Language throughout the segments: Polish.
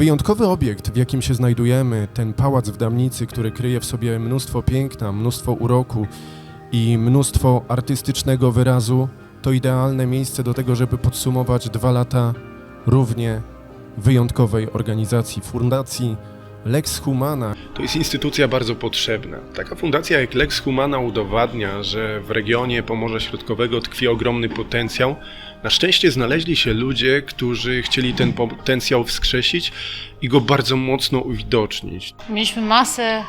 Wyjątkowy obiekt, w jakim się znajdujemy, ten pałac w Damnicy, który kryje w sobie mnóstwo piękna, mnóstwo uroku i mnóstwo artystycznego wyrazu, to idealne miejsce do tego, żeby podsumować dwa lata równie wyjątkowej organizacji, fundacji Lex Humana. To jest instytucja bardzo potrzebna. Taka fundacja jak Lex Humana udowadnia, że w regionie Pomorza Środkowego tkwi ogromny potencjał. Na szczęście znaleźli się ludzie, którzy chcieli ten potencjał wskrzesić i go bardzo mocno uwidocznić. Mieliśmy masę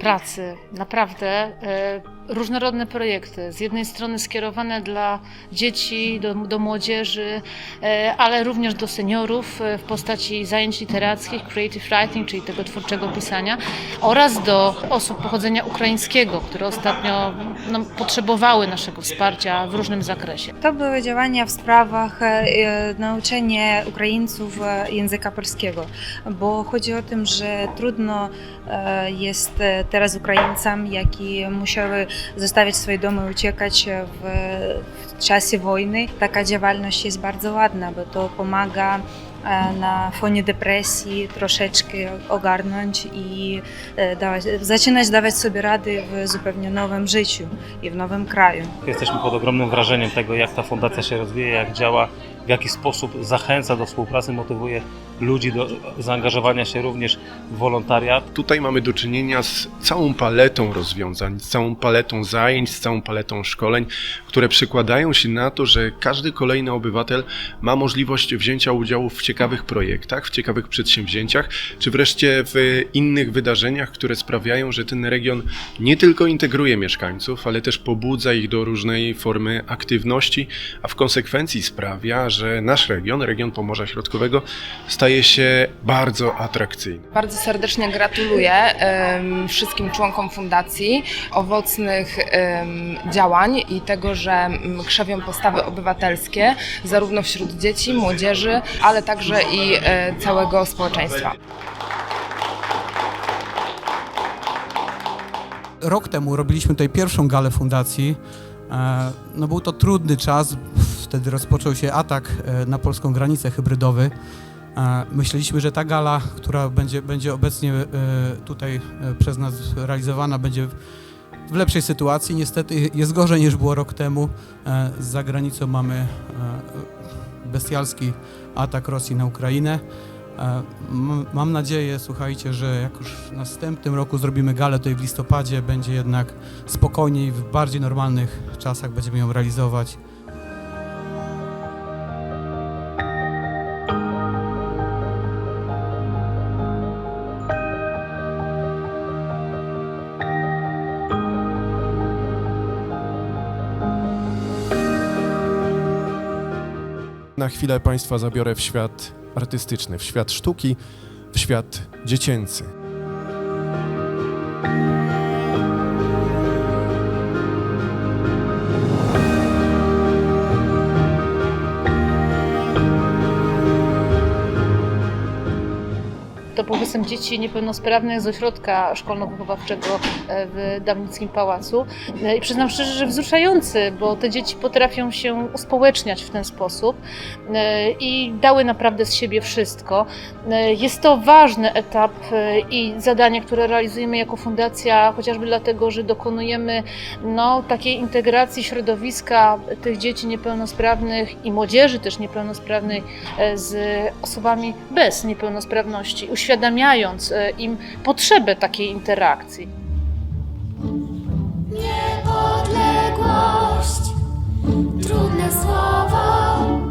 pracy, naprawdę e, różnorodne projekty. Z jednej strony skierowane dla dzieci, do, do, młodzieży, e, ale również do seniorów e, w postaci zajęć literackich, creative writing, czyli tego twórczego pisania, oraz do osób pochodzenia ukraińskiego, które ostatnio no, potrzebowały naszego wsparcia w różnym zakresie. To były działania w sprawach e, nauczenia Ukraińców języka polskiego, bo chodzi o to, że trudno jest teraz Ukraińcom, jaki musiały zostawiać swoje domy, uciekać w, w czasie wojny. Taka działalność jest bardzo ładna, bo to pomaga e, na fonie depresji troszeczkę ogarnąć i e, dawać, zaczynać dawać sobie rady w zupełnie nowym życiu i w nowym kraju. Jesteśmy pod ogromnym wrażeniem tego, jak ta fundacja się rozwija, jak działa, w jaki sposób zachęca do współpracy, motywuje ludzi do zaangażowania się również w wolontariat. Tutaj mamy do czynienia z całą paletą rozwiązań, z całą paletą zajęć, z całą paletą szkoleń, które przykładają się na to, że każdy kolejny obywatel ma możliwość wzięcia udziału w ciekawych projektach, w ciekawych przedsięwzięciach, czy wreszcie w innych wydarzeniach, które sprawiają, że ten region nie tylko integruje mieszkańców, ale też pobudza ich do różnej formy aktywności, a w konsekwencji sprawia, że nasz region, region Pomorza Środkowego, staje się bardzo atrakcyjny. Bardzo serdecznie gratuluję wszystkim członkom fundacji owocnych działań i tego, że em, krzewią postawy obywatelskie zarówno wśród dzieci, młodzieży, ale także i e, całego społeczeństwa. Rok temu robiliśmy tutaj pierwszą galę fundacji. E, No był to trudny czas, wtedy rozpoczął się atak e, na polską granicę hybrydowy. E, Myśleliśmy, że ta gala, która będzie, będzie obecnie e, tutaj przez nas realizowana, będzie w lepszej sytuacji. Niestety jest gorzej niż było rok temu. E, Za granicą mamy bestialski atak Rosji na Ukrainę. Mam nadzieję, słuchajcie, że jak już w następnym roku zrobimy galę tutaj w listopadzie, będzie jednak spokojniej, w bardziej normalnych czasach będziemy ją realizować. Na chwilę Państwa zabiorę w świat artystyczny, w świat sztuki, w świat dziecięcy. To powiedzmy dzieci niepełnosprawnych z ośrodka szkolno-wychowawczego e, w Dawnickim Pałacu. E, I przyznam szczerze, że wzruszający, bo te dzieci potrafią się uspołeczniać w ten sposób e, i dały naprawdę z siebie wszystko. Jest to ważny etap i zadanie, które realizujemy jako fundacja, chociażby dlatego, że dokonujemy no, takiej integracji środowiska tych dzieci niepełnosprawnych i młodzieży też niepełnosprawnej z osobami bez niepełnosprawności, uświadamiając e, im potrzebę takiej interakcji. Niepodległość, trudne słowo.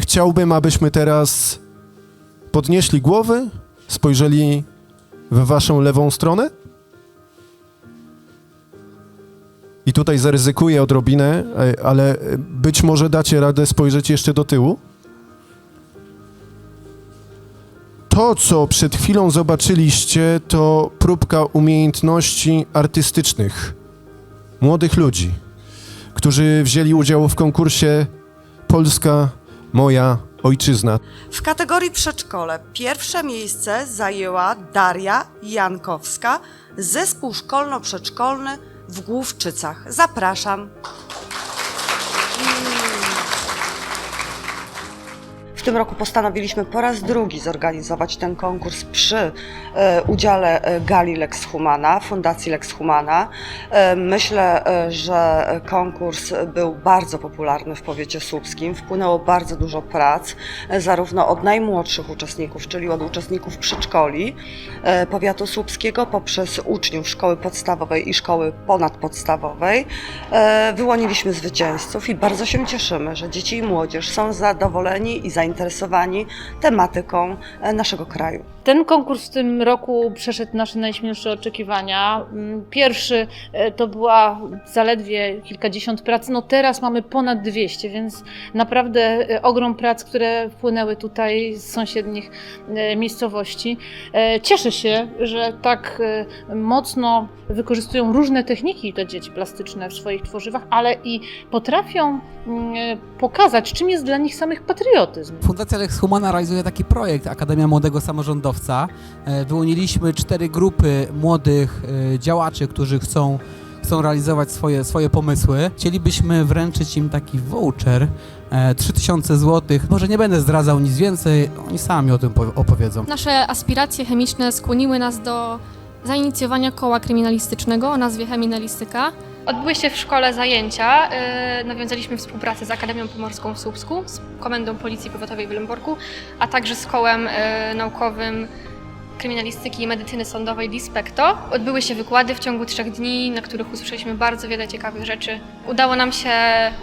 Chciałbym, abyśmy teraz podnieśli głowy, spojrzeli w waszą lewą stronę. I tutaj zaryzykuję odrobinę, e, ale e, być może dacie radę spojrzeć jeszcze do tyłu. To, co przed chwilą zobaczyliście, to próbka umiejętności artystycznych młodych ludzi, którzy wzięli udział w konkursie Polska, moja ojczyzna. W kategorii przedszkole pierwsze miejsce zajęła Daria Jankowska, zespół szkolno-przedszkolny w Główczycach. Zapraszam. W tym roku postanowiliśmy po raz drugi zorganizować ten konkurs przy e, udziale e, Gali Lex Humana, Fundacji Lex Humana. E, myślę, że konkurs był bardzo popularny w powiecie słupskim. Wpłynęło bardzo dużo prac, zarówno od najmłodszych uczestników, czyli od uczestników przedszkoli powiatu słupskiego, poprzez uczniów szkoły podstawowej i szkoły ponadpodstawowej. Wyłoniliśmy zwycięzców i bardzo się cieszymy, że dzieci i młodzież są zadowoleni i zainteresowani tematyką e, naszego kraju. Ten konkurs w tym roku przeszedł nasze najśmielsze oczekiwania. Mm, Pierwszy e, to była zaledwie kilkadziesiąt prac, no teraz mamy ponad 200, więc naprawdę e, ogrom prac, które wpłynęły tutaj z sąsiednich miejscowości. Cieszę się, że tak mocno wykorzystują różne techniki te dzieci plastyczne w swoich tworzywach, ale i potrafią mm, pokazać, czym jest dla nich samych patriotyzm. Fundacja Lex Humana realizuje taki projekt Akademia Młodego Samorządowca. E, Wyłoniliśmy cztery grupy młodych e, działaczy, którzy chcą, chcą realizować swoje, swoje pomysły. Chcielibyśmy wręczyć im taki voucher e, 3000 zł. Może nie będę zdradzał nic więcej, oni sami o tym po- opowiedzą. Nasze aspiracje chemiczne skłoniły nas do zainicjowania koła kryminalistycznego o nazwie Cheminalistyka. Odbyły się w szkole zajęcia. Yy, nawiązaliśmy współpracę z Akademią Pomorską w Słupsku, z Komendą Policji Powiatowej w Lęborku, a także z kołem yy, naukowym kryminalistyki i medycyny sądowej Dispecto. Odbyły się wykłady w ciągu trzech dni, na których usłyszeliśmy bardzo wiele ciekawych rzeczy. Udało nam się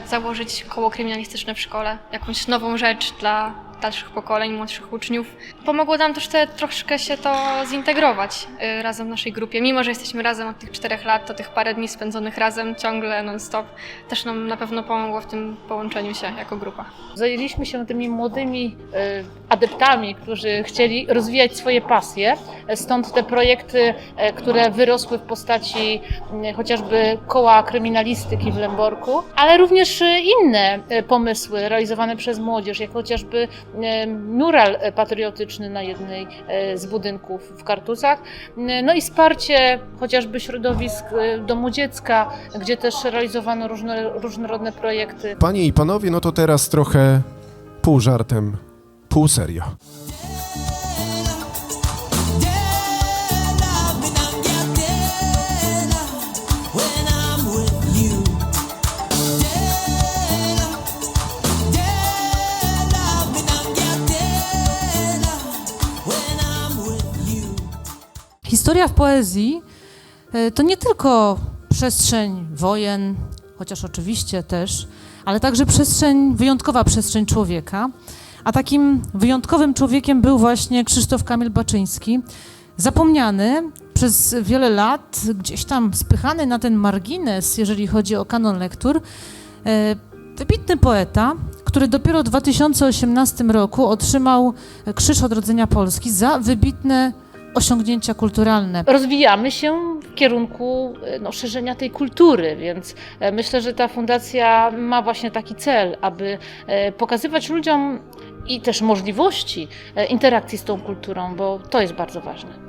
założyć koło kryminalistyczne w szkole, jakąś nową rzecz dla dalszych pokoleń, młodszych uczniów. Pomogło nam też te, troszkę się to zintegrować y, razem w naszej grupie. Mimo, że jesteśmy razem od tych czterech lat, to tych parę dni spędzonych razem ciągle non-stop też nam na pewno pomogło w tym połączeniu się jako grupa. Zajęliśmy się tymi młodymi e, adeptami, którzy chcieli rozwijać swoje pasje. Stąd te projekty, e, które wyrosły w postaci m, chociażby koła kryminalistyki w Lęborku, ale również e, inne e, pomysły realizowane przez młodzież, jak chociażby mural e, patriotyczny na jednej e, z budynków w Kartuzach. No i wsparcie chociażby środowisk e, domu dziecka, gdzie też realizowano różne, różnorodne projekty. Panie i panowie, no to teraz trochę pół żartem, pół serio. Historia w poezji e, to nie tylko przestrzeń wojen, chociaż oczywiście też, ale także przestrzeń, wyjątkowa przestrzeń człowieka. A takim wyjątkowym człowiekiem był właśnie Krzysztof Kamil Baczyński, zapomniany przez wiele lat, gdzieś tam spychany na ten margines, jeżeli chodzi o kanon lektur. E, Wybitny poeta, który dopiero w 2018 roku otrzymał Krzyż Odrodzenia Polski za wybitne osiągnięcia kulturalne. rozwijamy się w kierunku e, no, szerzenia tej kultury, więc e, myślę, że ta fundacja ma właśnie taki cel, aby e, pokazywać ludziom i też możliwości interakcji z tą kulturą, bo to jest bardzo ważne.